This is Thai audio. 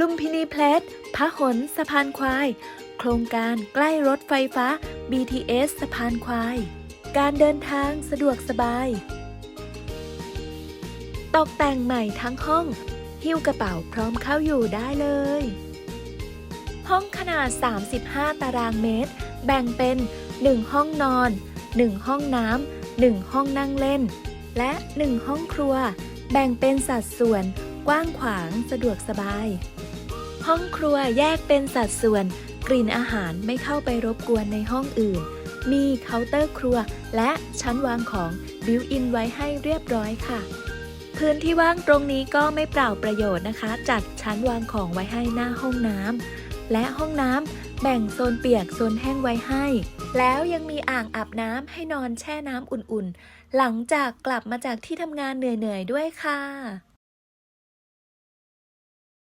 ลุมพินีเพลสพะหนสะพานควาย โครงการใกล้รถไฟฟ้า BTS สะพานควาย การเดินทางสะดวกสบาย ตกแต่งใหม่ทั้งห้อง หิ้วกระเป๋าพร้อมเข้าอยู่ได้เลย ห้องขนาด 35 ตารางเมตร แบ่งเป็น 1 ห้องนอน 1 ห้องน้ำ 1 ห้องนั่งเล่น และ 1 ห้องครัว แบ่งเป็นสัดส่วนกว้างขวางสะดวกสบาย ห้องครัวแยกเป็นสัดส่วน กลิ่นอาหารไม่เข้าไปรบกวนในห้องอื่น มีเคาน์เตอร์ครัว และชั้นวางของบิวอินไว้ให้เรียบร้อยค่ะ พื้นที่ว่างตรงนี้ก็ไม่เปล่าประโยชน์นะคะ จัดชั้นวางของไว้ให้หน้าห้องน้ำและห้องน้ำแบ่งโซนเปียกโซนแห้งไว้ให้ แล้วยังมีอ่างอาบน้ำให้นอนแช่น้ำอุ่นๆ หลังจากกลับมาจากที่ทำงานเหนื่อยๆด้วยค่ะ